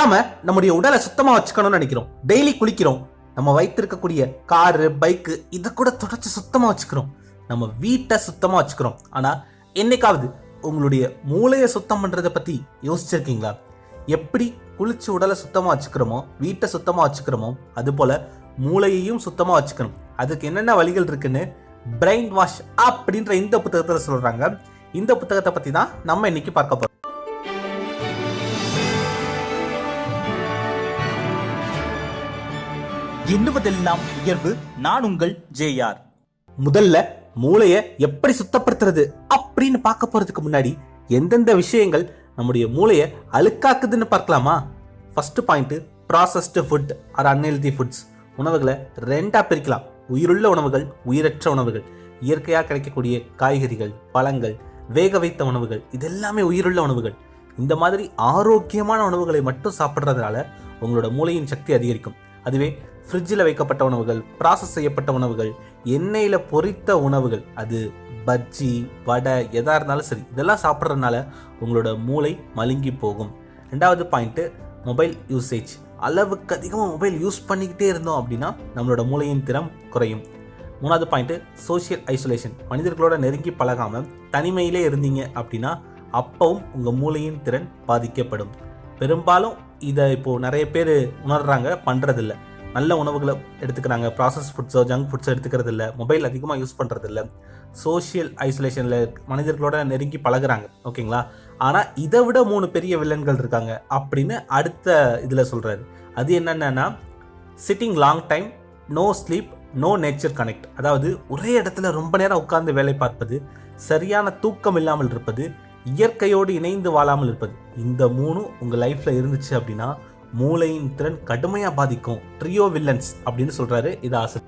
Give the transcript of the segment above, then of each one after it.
நாம நம்முடைய உடலை சுத்தமா வச்சுக்கணும்னு நினைக்கிறோம். டெய்லி குளிக்கிறோம். நம்ம வைத்திருக்கக்கூடிய காரு பைக்கு இதை கூட தொடச்சு சுத்தமா வச்சுக்கிறோம். நம்ம வீட்டை சுத்தமா வச்சுக்கிறோம். ஆனா என்னைக்காவது உங்களுடைய மூளையை சுத்தம் பண்றதை பத்தி யோசிச்சிருக்கீங்களா? எப்படி குளிச்சு உடலை சுத்தமா வச்சுக்கிறோமோ வீட்டை சுத்தமா வச்சுக்கிறோமோ அது போல மூளையையும் சுத்தமா வச்சுக்கணும். அதுக்கு என்னென்ன வழிகள் இருக்குன்னு பிரெயின் வாஷ் அப்படின்ற இந்த புத்தகத்தில் சொல்றாங்க. இந்த புத்தகத்தை பத்தி தான் நம்ம இன்னைக்கு பார்க்க போறோம். எண்ணுவதெல்லாம் உயர்வு. நான் உங்கள் ஜேஆர் முதல்ல மூளைய எப்படி சுத்தப்படுத்துறது அப்படின்னு பார்க்க போறதுக்கு முன்னாடி எந்தெந்த விஷயங்கள் நம்முடைய மூளைய அழுக்காக்குதுன்னு பார்க்கலாமா? First point processed food or unhealthy foods உணவுகளை ரெண்டா பிரிக்கலாம். உயிருள்ள உணவுகள் உயிரற்ற உணவுகள். இயற்கையாக கிடைக்கக்கூடிய காய்கறிகள் பழங்கள் வேக வைத்த உணவுகள் இதெல்லாமே உயிருள்ள உணவுகள். இந்த மாதிரி ஆரோக்கியமான உணவுகளை மட்டும் சாப்பிட்றதுனால உங்களோட மூளையின் சக்தி அதிகரிக்கும். அதுவே ஃப்ரிட்ஜில் வைக்கப்பட்ட உணவுகள் ப்ராசஸ் செய்யப்பட்ட உணவுகள் எண்ணெயில் பொரித்த உணவுகள் அது பஜ்ஜி வடை எதாக இருந்தாலும் சரி இதெல்லாம் சாப்பிட்றதுனால உங்களோட மூளை மழுங்கி போகும். ரெண்டாவது பாயிண்ட்டு மொபைல் யூசேஜ் அளவுக்கு அதிகமாக மொபைல் யூஸ் பண்ணிக்கிட்டே இருந்தோம் அப்படின்னா நம்மளோட மூளையின் திறம் குறையும். மூணாவது பாயிண்ட்டு சோஷியல் ஐசோலேஷன் மனிதர்களோட நெருங்கி பழகாமல் தனிமையிலே இருந்தீங்க அப்படின்னா அப்பவும் உங்கள் மூளையின் திறன் பாதிக்கப்படும். பெரும்பாலும் இதை இப்போது நிறைய பேர் உணர்றாங்க பண்ணுறதில்ல நல்ல உணவுகளை எடுத்துக்கிறாங்க. ப்ராசஸ் ஃபுட்ஸோ ஜங்க் ஃபுட்ஸோ எடுத்துக்கிறது இல்லை மொபைல் அதிகமாக யூஸ் பண்ணுறது இல்லை சோஷியல் ஐசோலேஷனில் மனிதர்களோட நெருங்கி பழகுறாங்க. ஓகேங்களா? ஆனால் இதை விட மூணு பெரிய வில்லன்கள் இருக்காங்க அப்படின்னு அடுத்த இதில் சொல்கிறாரு அது என்னென்னா sitting long time no sleep no nature connect அதாவது ஒரே இடத்துல ரொம்ப நேரம் உட்கார்ந்து வேலை பார்ப்பது சரியான தூக்கம் இல்லாமல் இருப்பது இயற்கையோடு இணைந்து வாழாமல் இருப்பது. இந்த மூணும் உங்கள் லைஃப்பில் இருந்துச்சு அப்படின்னா மூளையின் திறன் கடுமையாக பாதிக்கும். ட்ரியோ வில்லன்ஸ் அப்படின்னு சொல்கிறாரு இது ஆசை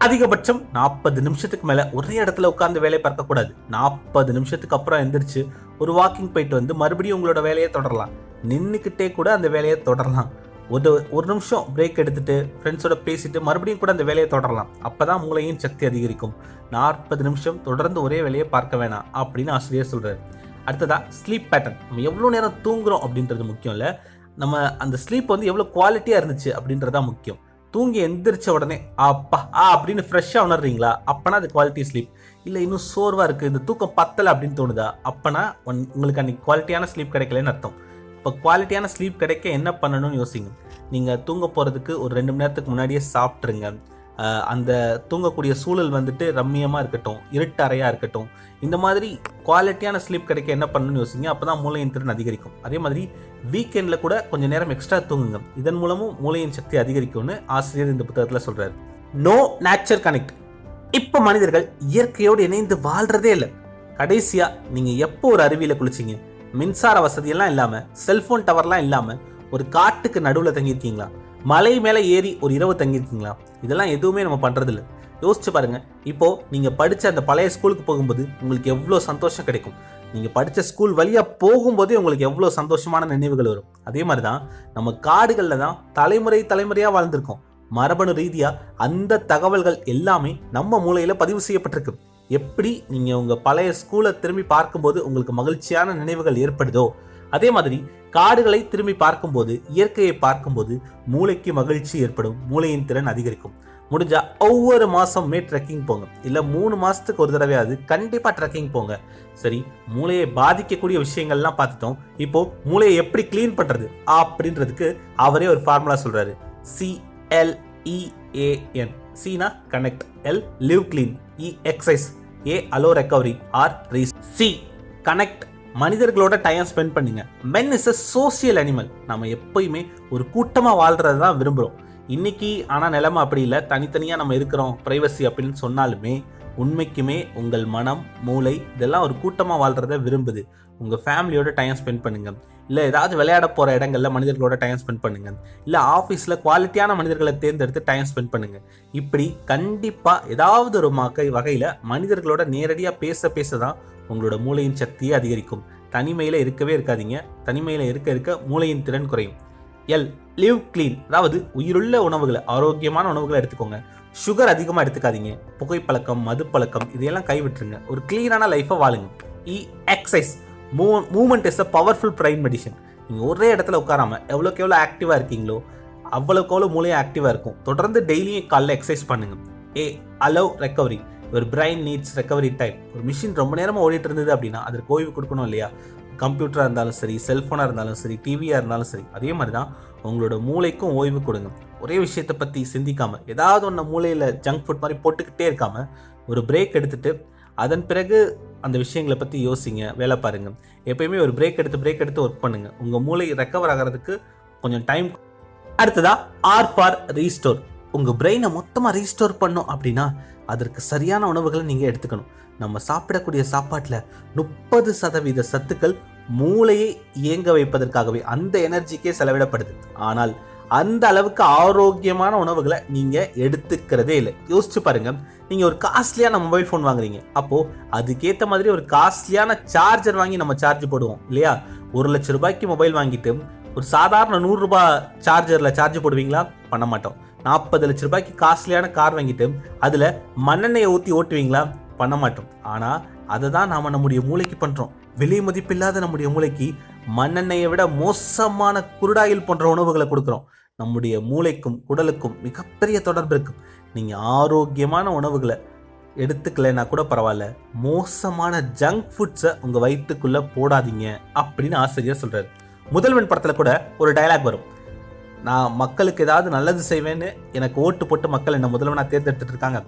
அதிகபட்சம் நாற்பது நிமிஷத்துக்கு மேலே ஒரே இடத்துல உட்காந்து வேலையை பார்க்கக்கூடாது. நாற்பது நிமிஷத்துக்கு அப்புறம் எந்திரிச்சு ஒரு வாக்கிங் போயிட்டு வந்து மறுபடியும் உங்களோட வேலையை தொடரலாம். நின்றுக்கிட்டே கூட அந்த வேலையை தொடரலாம். ஒரு ஒரு நிமிஷம் பிரேக் எடுத்துட்டு ஃப்ரெண்ட்ஸோட பேசிட்டு மறுபடியும் கூட அந்த வேலையை தொடரலாம். அப்பதான் மூளையின் சக்தி அதிகரிக்கும். நாற்பது நிமிஷம் தொடர்ந்து ஒரே வேலையை பார்க்க வேணாம் அப்படின்னு ஆசிரியர் சொல்றாரு. அடுத்ததா ஸ்லீப் பேட்டர்ன் நம்ம எவ்வளோ நேரம் தூங்குறோம் அப்படின்றது முக்கியம் இல்லை. நம்ம அந்த ஸ்லீப் வந்து எவ்வளோ குவாலிட்டியாக இருந்துச்சு அப்படின்றதா முக்கியம். தூங்கி எந்திரிச்ச உடனே அப்பா ஆ அப்படின்னு ஃப்ரெஷ்ஷாக உணர்றீங்களா? அப்போனா அது குவாலிட்டி ஸ்லீப் இல்லை இன்னும் சோர்வாக இருக்குது இந்த தூக்கம் பத்தலை அப்படின்னு தோணுதா? அப்போனா உங்களுக்கு அன்றைக்கி குவாலிட்டியான ஸ்லீப் கிடைக்கலன்னு அர்த்தம். இப்போ குவாலிட்டியான ஸ்லீப் கிடைக்க என்ன பண்ணணும்னு யோசிங்க. நீங்கள் தூங்க போகிறதுக்கு ஒரு ரெண்டு மணி நேரத்துக்கு முன்னாடியே சாப்பிட்ருங்க அந்த தூங்கக்கூடிய சூழல் வந்துட்டு ரம்மியமாக இருக்கட்டும் இருட்டு அறையாக இருக்கட்டும் இந்த மாதிரி குவாலிட்டியான ஸ்லீப் கிடைக்க என்ன பண்ணணும்னு யோசிங்க அப்போ தான் மூளையின் திறன் அதிகரிக்கும். அதே மாதிரி வீக்கெண்டில் கூட கொஞ்சம் நேரம் எக்ஸ்ட்ரா தூங்குங்க. இதன் மூலமும் மூளையின் சக்தி அதிகரிக்கும்னு ஆசிரியர் இந்த புத்தகத்தில் சொல்கிறார் நோ நேச்சர் கனெக்ட் இப்போ மனிதர்கள் இயற்கையோடு இணைந்து வாழ்கிறதே இல்லை. கடைசியாக நீங்கள் எப்போ ஒரு அருவியில் குளிச்சிங்க? மின்சார வசதியெல்லாம் இல்லாமல் செல்ஃபோன் டவர்லாம் இல்லாமல் ஒரு காட்டுக்கு நடுவில் தங்கியிருக்கீங்களா? மலை மேலே ஏறி ஒரு இரவு தங்கியிருக்கீங்களா? இதெல்லாம் எதுவுமே நம்ம பண்ணுறதில்ல யோசிச்சு பாருங்கள் இப்போது நீங்கள் படித்த அந்த பழைய ஸ்கூலுக்கு போகும்போது உங்களுக்கு எவ்வளோ சந்தோஷம் கிடைக்கும்? நீங்கள் படித்த ஸ்கூல் வழியாக போகும்போதே உங்களுக்கு எவ்வளோ சந்தோஷமான நினைவுகள் வரும்? அதே மாதிரி தான் நம்ம காடுகளில் தான் தலைமுறை தலைமுறையாக வாழ்ந்திருக்கோம். மரபணு ரீதியாக அந்த தகவல்கள் எல்லாமே நம்ம மூளையில் பதிவு செய்யப்பட்டிருக்கு. எப்படி நீங்கள் உங்கள் பழைய ஸ்கூலை திரும்பி பார்க்கும்போது உங்களுக்கு மகிழ்ச்சியான நினைவுகள் ஏற்படுதோ அதே மாதிரி காடுகளை திரும்பி பார்க்கும்போது இயற்கையை பார்க்கும்போது மூளைக்கு மகிழ்ச்சி ஏற்படும் மூளையின் திறன் அதிகரிக்கும். முடிஞ்சா ஒவ்வொரு மாதமுமே ட்ரெக்கிங் போங்க. இல்லை மூணு மாதத்துக்கு ஒரு தடவையாவது கண்டிப்பாக ட்ரெக்கிங் போங்க. சரி மூளையை பாதிக்கக்கூடிய விஷயங்கள்லாம் பார்த்துட்டோம். இப்போ மூளையை எப்படி க்ளீன் பண்ணுறது அப்படின்றதுக்கு அவரே ஒரு ஃபார்முலா சொல்கிறாரு CLEAN China connect L live clean E exercise A allow recovery R rest C connect மனிதர்களோட டைம் ஸ்பெண்ட் பண்ணுங்க. Men is a social animal நம்ம எப்பயுமே ஒரு கூட்டமாக வாழ்கிறது தான் விரும்புகிறோம் இன்னைக்கு ஆனால் நிலைமை அப்படி இல்லை. தனித்தனியாக நம்ம இருக்கிறோம். ப்ரைவசி அப்படின்னு சொன்னாலுமே உண்மைக்குமே உங்கள் மனம் மூளை இதெல்லாம் ஒரு கூட்டமாக வாழ்கிறத விரும்புது. உங்கள் ஃபேமிலியோட டைம் ஸ்பெண்ட் பண்ணுங்க. இல்லை ஏதாவது விளையாட போகிற இடங்களில் மனிதர்களோட டைம் ஸ்பெண்ட் பண்ணுங்க. இல்லை ஆஃபீஸில் குவாலிட்டியான மனிதர்களை தேர்ந்தெடுத்து டைம் ஸ்பெண்ட் பண்ணுங்க. இப்படி கண்டிப்பாக ஏதாவது ஒரு மகை வகையில் மனிதர்களோட நேரடியாக பேச பேச தான் உங்களோட மூளையின் சக்தியை அதிகரிக்கும். தனிமையில் இருக்கவே இருக்காதீங்க. தனிமையில் இருக்க இருக்க மூளையின் திறன் குறையும். எல் லிவ் க்ளீன் அதாவது உயிருள்ள உணவுகளை ஆரோக்கியமான உணவுகளை எடுத்துக்கோங்க. சுகர் அதிகமாக எடுத்துக்காதீங்க. புகைப்பழக்கம் மதுப்பழக்கம் இதையெல்லாம் கைவிட்டுருங்க. ஒரு க்ளீனான லைஃப்பை வாழுங்க. இ எக்ஸசைஸ் மூ movement is a powerful brain medicine நீங்கள் ஒரே இடத்துல உட்காராமல் எவ்வளோக்கு எவ்வளோ ஆக்டிவாக இருக்கீங்களோ அவ்வளோக்கு அவ்வளோ மூளையும் ஆக்டிவாக இருக்கும். தொடர்ந்து டெய்லியும் காலைல எக்ஸசைஸ் பண்ணுங்கள் ஏ அலவ் ரெக்கவரி ஒரு பிரைன் நீட்ஸ் ரெக்கவரி டைம் ஒரு மிஷின் ரொம்ப நேரமாக ஓடிட்டு இருந்தது அப்படின்னா அதற்கு ஓய்வு கொடுக்கணும் இல்லையா? கம்ப்யூட்டராக இருந்தாலும் சரி செல்ஃபோனாக இருந்தாலும் சரி டிவியாக இருந்தாலும் சரி அதே மாதிரி தான் உங்களோட மூளைக்கும் ஓய்வு கொடுங்க. ஒரே விஷயத்தை பற்றி சிந்திக்காமல் ஏதாவது ஒன்று மூளையில் ஜங்க் ஃபுட் மாதிரி போட்டுக்கிட்டே இருக்காமல் ஒரு பிரேக் எடுத்துகிட்டு அதன் பிறகு அந்த விஷயங்களை பற்றி யோசிங்க வேலை பாருங்கள் எப்பயுமே ஒரு பிரேக் எடுத்து பிரேக் எடுத்து ஒர்க் பண்ணுங்கள் உங்கள் மூளை ரெக்கவர் ஆகிறதுக்கு கொஞ்சம் டைம் அடுத்ததாக ஆர் ஃபார் ரீஸ்டோர் உங்கள் பிரெயினை மொத்தமாக ரீஸ்டோர் பண்ணும் அப்படின்னா அதற்கு சரியான உணவுகளை நீங்கள் எடுத்துக்கணும். நம்ம சாப்பிடக்கூடிய சாப்பாட்டில் முப்பது சதவீத சத்துக்கள் மூளையை இயங்க வைப்பதற்காகவே அந்த எனர்ஜிக்கே செலவிடப்படுது. ஆனால் அந்த அளவுக்கு ஆரோக்கியமான உணவுகளை நீங்கள் எடுத்துக்கிறதே இல்லை. யோசிச்சு பாருங்க. நீங்கள் ஒரு காஸ்ட்லியான மொபைல் ஃபோன் வாங்குறீங்க. அப்போது அதுக்கேற்ற மாதிரி ஒரு காஸ்ட்லியான சார்ஜர் வாங்கி நம்ம சார்ஜ் போடுவோம். இல்லையா? ஒரு லட்ச ரூபாய்க்கு மொபைல் வாங்கிட்டு ஒரு சாதாரண நூறுரூபா சார்ஜரில் சார்ஜ் போடுவீங்களா? பண்ண மாட்டோம். நாற்பது லட்ச ரூபாய்க்கு காஸ்ட்லியான கார் வாங்கிட்டு அதில் மண்ணெண்ணெயை ஊற்றி ஓட்டுவீங்களா? பண்ண மாட்டோம். ஆனால் அதை தான் நாம் நம்முடைய மூளைக்கு பண்ணுறோம் விலை மதிப்பில்லாத நம்முடைய மூளைக்கு மண்ணெண்ணெயை விட மோசமான குருடாயில் போன்ற உணவுகளை கொடுக்குறோம். நம்முடைய மூளைக்கும் உடலுக்கும் மிகப்பெரிய தொடர்பு இருக்கும் நீங்கள் ஆரோக்கியமான உணவுகளை எடுத்துக்கலைன்னா கூட பரவாயில்ல. மோசமான ஜங்க் ஃபுட்ஸை உங்கள் வயிற்றுக்குள்ளே போடாதீங்க அப்படின்னு ஆசிரியர் சொல்கிறார் முதல்வன் படத்தில் கூட ஒரு டயலாக் வரும். நான் மக்களுக்கு ஏதாவது நல்லது செய்வேன்னு எனக்கு ஓட்டு போட்டு மக்கள் என்ன முதல்வனாக தேர்ந்தெடுத்துட்டு இருக்காங்க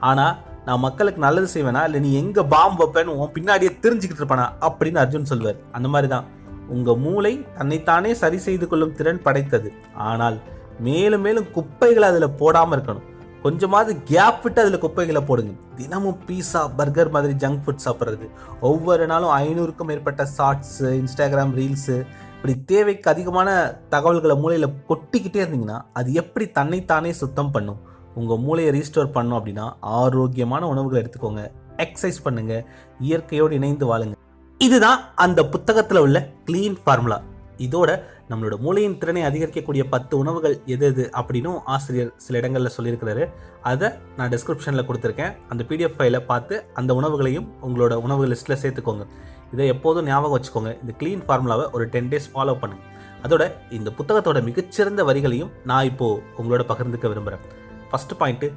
ஆனால் நான் மக்களுக்கு நல்லது செய்வேனா? இல்லை நீ எங்கே பாம்பு வைப்பேன்னு உன் பின்னாடியே தெரிஞ்சுக்கிட்டு இருப்பானா? அப்படின்னு அர்ஜுன் சொல்வார் அந்த மாதிரி தான் உங்கள் மூளை தன்னைத்தானே சரி செய்து கொள்ளும் திறன் படைத்தது. ஆனால் மேலும் மேலும் குப்பைகளை அதில் போடாமல் இருக்கணும். கொஞ்சமாவது கேப் விட்டு அதில் குப்பைகளை போடுங்க. தினமும் பீஸா பர்கர் மாதிரி ஜங்க் ஃபுட் சாப்பிட்றது. ஒவ்வொரு நாளும் ஐநூறுக்கும் மேற்பட்ட ஷார்ட்ஸு இன்ஸ்டாகிராம் ரீல்ஸு இப்படி தேவைக்கு அதிகமான தகவல்களை மூளையில் கொட்டிக்கிட்டே இருந்தீங்கன்னா அது எப்படி தன்னைத்தானே சுத்தம் பண்ணும்? உங்கள் மூளையை ரீஸ்டோர் பண்ணும் அப்படின்னா ஆரோக்கியமான உணவுகளை எடுத்துக்கோங்க. எக்ஸசைஸ் பண்ணுங்க. இயற்கையோடு இணைந்து வாழுங்க. இதுதான் அந்த புத்தகத்தில் உள்ள க்ளீன் ஃபார்முலா இதோட நம்மளோட மூளையின் திறனை அதிகரிக்கக்கூடிய பத்து உணவுகள் எது எது அப்படின்னும் ஆசிரியர் சில இடங்களில் சொல்லியிருக்கிறாரு. அதை நான் டிஸ்கிரிப்ஷனில் கொடுத்துருக்கேன். அந்த பிடிஎஃப் ஃபைலை பார்த்து அந்த உணவுகளையும் உங்களோட உணவு லிஸ்ட்டில் சேர்த்துக்கோங்க. இதை எப்போதும் ஞாபகம் வச்சுக்கோங்க. இந்த க்ளீன் ஃபார்முலாவை ஒரு டென் டேஸ் ஃபாலோ பண்ணுங்க. அதோட இந்த புத்தகத்தோட மிகச்சிறந்த வரிகளையும் நான் இப்போது உங்களோட பகிர்ந்துக்க விரும்புகிறேன் first point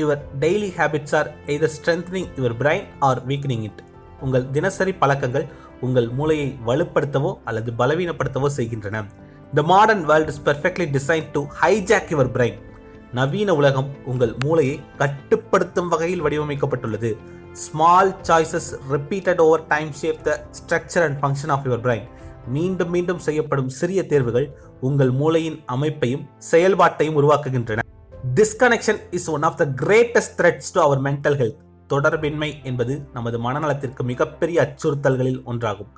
your daily habits are either strengthening your brain or weakening it உங்கள் தினசரி பழக்கங்கள் உங்கள் மூளையை வலுப்படுத்தவோ அல்லது பலவீனப்படுத்தவோ செய்கின்றன. The modern world is perfectly design to hijack your brain நவீன உலகம் உங்கள் மூளையை கட்டுப்படுத்தும் வகையில் வடிவமைக்கப்பட்டுள்ளது. Small choices repeated over time shape the structure and function of your brain மீண்டும் மீண்டும் செய்யப்படும் சிறிய தேர்வுகள் உங்கள் மூளையின் அமைப்பையும் செயல்பாட்டையும் உருவாக்குகின்றன. Disconnection is one of the greatest threats to our mental health தொடர்பின்மை என்பது நமது மனநலத்திற்கு மிகப்பெரிய அச்சுறுத்தல்களில் ஒன்றாகும்.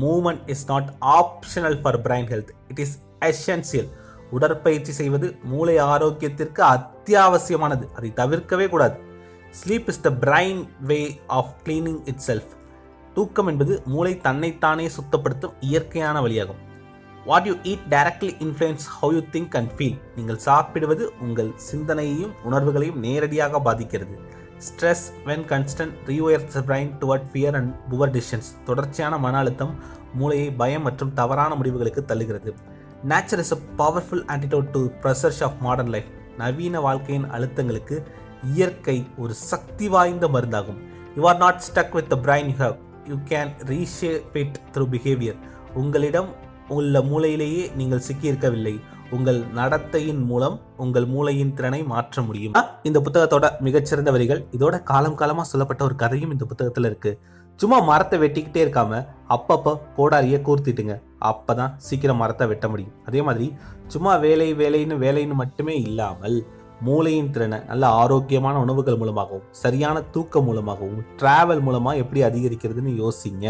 Movement is not optional for brain health it is essential உடற்பயிற்சி செய்வது மூளை ஆரோக்கியத்திற்கு அத்தியாவசியமானது. அதை தவிர்க்கவே கூடாது. Sleep is the brain way of cleaning itself தூக்கம் என்பது மூளை தன்னைத்தானே சுத்தப்படுத்தும் இயற்கையான வழியாகும். What you eat directly influence how you think and feel நீங்கள் சாப்பிடுவது உங்கள் சிந்தனையையும் உணர்வுகளையும் நேரடியாக பாதிக்கிறது. Stress when constant rewires brain toward fear and poor decisions தொடர்ச்சியான மன அழுத்தம் மூளையை பயம் மற்றும் தவறான முடிவுகளுக்கு தள்ளுகிறது. Nature is a powerful antidote to pressures of modern life நவீன வாழ்க்கையின் அழுத்தங்களுக்கு இயற்கை ஒரு சக்தி வாய்ந்த மருந்தாகும். You are not stuck with the brain you have you can reshape it through behaviour உங்களிடம் உள்ள மூளையிலேயே நீங்கள் சிக்கியிருக்கவில்லை. உங்கள் நடத்தையின் மூலம் உங்கள் மூளையின் திறனை மாற்ற முடியும். இந்த புத்தகத்தோட மிகச்சிறந்த வரிகள் இதோட காலம் காலமாக சொல்லப்பட்ட ஒரு கதையும் இந்த புத்தகத்தில் இருக்கு. சும்மா மரத்தை வெட்டிக்கிட்டே இருக்காம அப்பப்போ கோடாரியை கூர்த்திட்டுங்க. அப்போ தான் சீக்கிரம் மரத்தை வெட்ட முடியும். அதே மாதிரி சும்மா வேலை வேலைன்னு வேலைன்னு மட்டுமே இல்லாமல் மூளையின் திறனை நல்ல ஆரோக்கியமான உணவுகள் மூலமாகவும் சரியான தூக்கம் மூலமாகவும் டிராவல் மூலமாக எப்படி அதிகரிக்கிறதுன்னு யோசிங்க.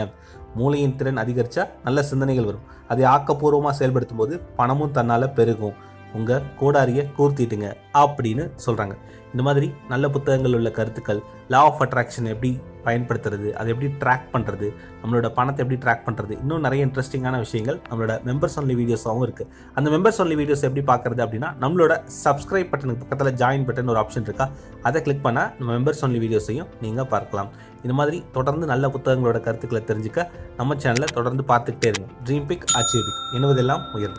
மூளையின் திறன் அதிகரித்தா நல்ல சிந்தனைகள் வரும். அதை ஆக்கப்பூர்வமாக செயல்படுத்தும் போது பணமும் தன்னால் பெருகும். உங்கள் கோடாரியை கூர்த்திட்டுங்க அப்படின்னு சொல்கிறாங்க இந்த மாதிரி நல்ல புத்தகங்கள் உள்ள கருத்துக்கள் லா ஆஃப் அட்ராக்ஷன் எப்படி பயன்படுத்துறது அதை எப்படி ட்ராக் பண்ணுறது நம்மளோட பணத்தை எப்படி ட்ராக் பண்ணுறது இன்னும் நிறைய இன்ட்ரெஸ்டிங்கான விஷயங்கள் நம்மளோட மெம்பர்ஸ் ஒன்லி வீடியோஸாகவும் இருக்குது அந்த மெம்பர்ஸ் ஒன்லி வீடியோஸ் எப்படி பார்க்குறது அப்படின்னா நம்மளோட சப்ஸ்கிரைப் பட்டனுக்கு பக்கத்தில் ஜாயின் பட்டன் ஒரு ஆப்ஷன் இருக்கா அதை கிளிக் பண்ணால் நம்ம மெம்பர்ஸ் ஒன்லி வீடியோஸையும் நீங்கள் பார்க்கலாம். இந்த மாதிரி தொடர்ந்து நல்ல புத்தகங்களோட கருத்துக்களை தெரிஞ்சுக்க நம்ம சேனலை தொடர்ந்து பார்த்துக்கிட்டே இருங்க. ட்ரீம் பிக் அச்சீவ் பிக் என்பதெல்லாம் உயர்வு.